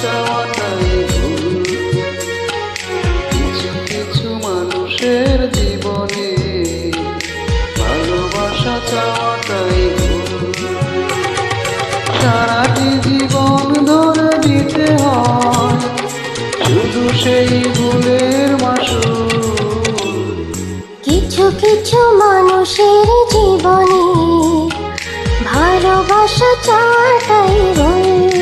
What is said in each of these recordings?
চাওয়াটাই কিছু কিছু মানুষের জীবনে ভালোবাসা চাওয়াটাই ভুল সারাটি জীবন ধরে দিতে হয় শুধু সেই মাসু কিছু কিছু মানুষের জীবনে ভালোবাসা চাওয়াটাই ভুল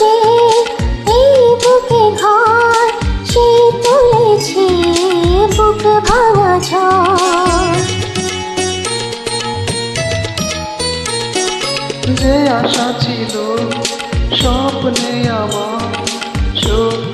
যে এই বুকে ঘর, সে তুলেছে বুক ভাঙা ঝড়। যে আশা ছিল স্বপ্নে আমার, সত্যি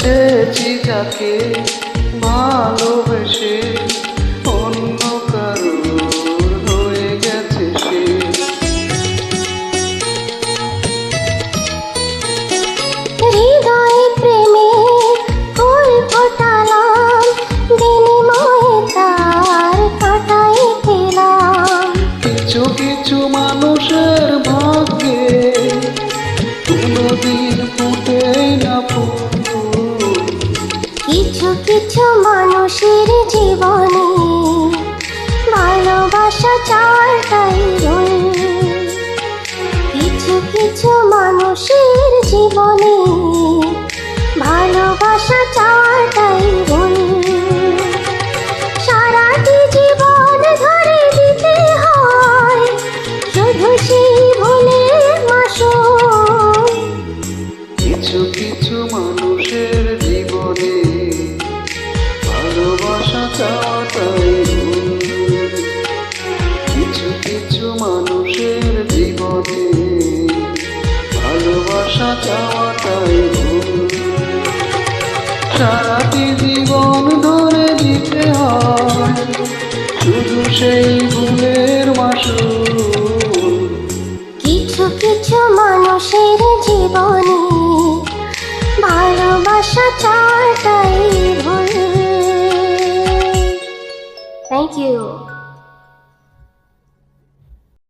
চেয়েছি যাকে ভালোবেসে কিছু মানুষের জীবনে ভালোবাসা চারটাই কিছু কিছু মানুষের জীবনে ভালোবাসা চারটাই সারাটি জীবন ধরে দিতে হয় শুধু সেই ভুলের মাসুল। কিছু কিছু মানুষের চাওয়াটাই কিছু কিছু মানুষের জীবনে ভালোবাসা চাওয়াটাই জীবন কিছু কিছু মানুষের you.